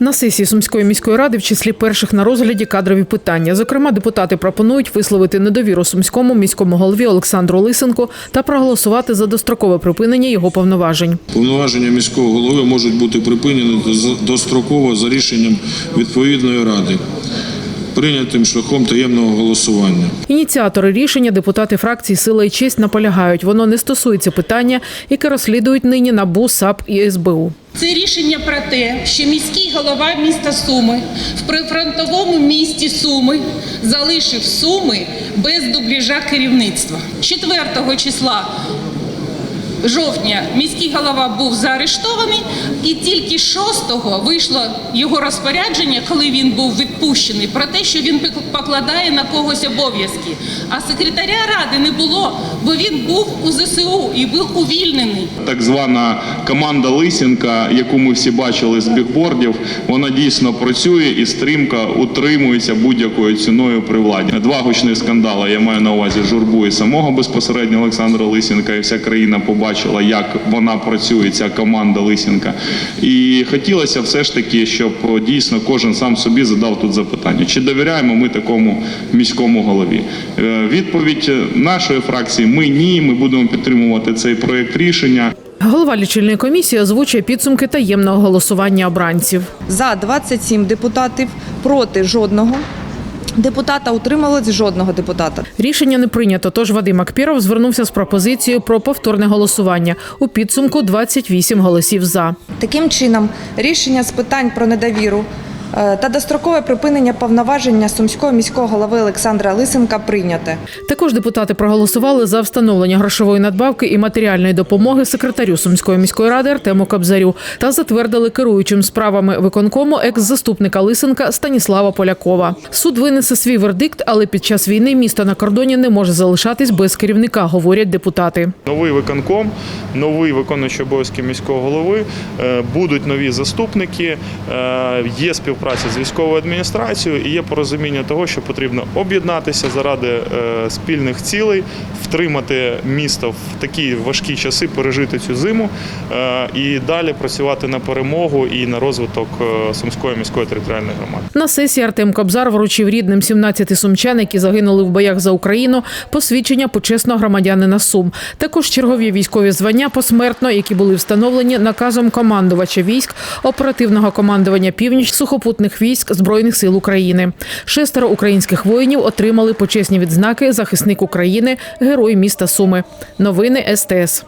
На сесії Сумської міської ради в числі перших на розгляді кадрові питання. Зокрема, депутати пропонують висловити недовіру сумському міському голові Олександру Лисенку та проголосувати за дострокове припинення його повноважень. Повноваження міського голови можуть бути припинені достроково за рішенням відповідної ради, прийнятим шляхом таємного голосування. Ініціатори рішення депутати фракції Сила і честь наполягають. Воно не стосується питання, яке розслідують нині НАБУ, САП і СБУ. Це рішення про те, що міський голова міста Суми в прифронтовому місті Суми залишив Суми без дубляжа керівництва. 4 числа жовтня міський голова був заарештований, і тільки 6-го вийшло його розпорядження, коли він був відпущений, про те, що він покладає на когось обов'язки. А секретаря ради не було, бо він був у ЗСУ і був увільнений. Так звана команда Лисенка, яку ми всі бачили з бігбордів, вона дійсно працює і стрімко утримується будь-якою ціною при владі. Два гучні скандали. Я маю на увазі журбу і самого безпосередньо Олександра Лисенка, і вся країна побачила, як вона працює, ця команда Лисенка. І хотілося все ж таки, щоб дійсно кожен сам собі задав тут запитання: чи довіряємо ми такому міському голові? Е, Відповідь нашої фракції: ми ні. Ми будемо підтримувати цей проект рішення. Голова лічильної комісії озвучує підсумки таємного голосування обранців. За 27 депутатів, проти жодного депутата, утрималось жодного депутата. Рішення не прийнято. Тож Вадим Акпіров звернувся з пропозицією про повторне голосування. У підсумку 28 голосів за. Таким чином, рішення з питань про недовіру та дострокове припинення повноваження сумського міського голови Олександра Лисенка прийняте. Також депутати проголосували за встановлення грошової надбавки і матеріальної допомоги секретарю Сумської міської ради Артему Кабзарю та затвердили керуючим справами виконкому екс-заступника Лисенка Станіслава Полякова. Суд винесе свій вердикт, але під час війни місто на кордоні не може залишатись без керівника, говорять депутати. Новий виконком, новий виконуючий обов'язки міського голови, е, будуть нові заступники, е, є співпраця з військовою адміністрацією і є порозуміння того, що потрібно об'єднатися заради е, спільних цілей, втримати місто в такі важкі часи, пережити цю зиму е, і далі працювати на перемогу і на розвиток е, Сумської міської територіальної громади. На сесії Артем Кобзар вручив рідним 17 сумчан, які загинули в боях за Україну, посвідчення почесного громадянина Сум. Також чергові військові звання посмертно, які були встановлені наказом командувача військ оперативного командування північ сухопутних військ збройних сил України. Шестеро українських воїнів отримали почесні відзнаки захисник України, герой міста Суми. Новини СТС.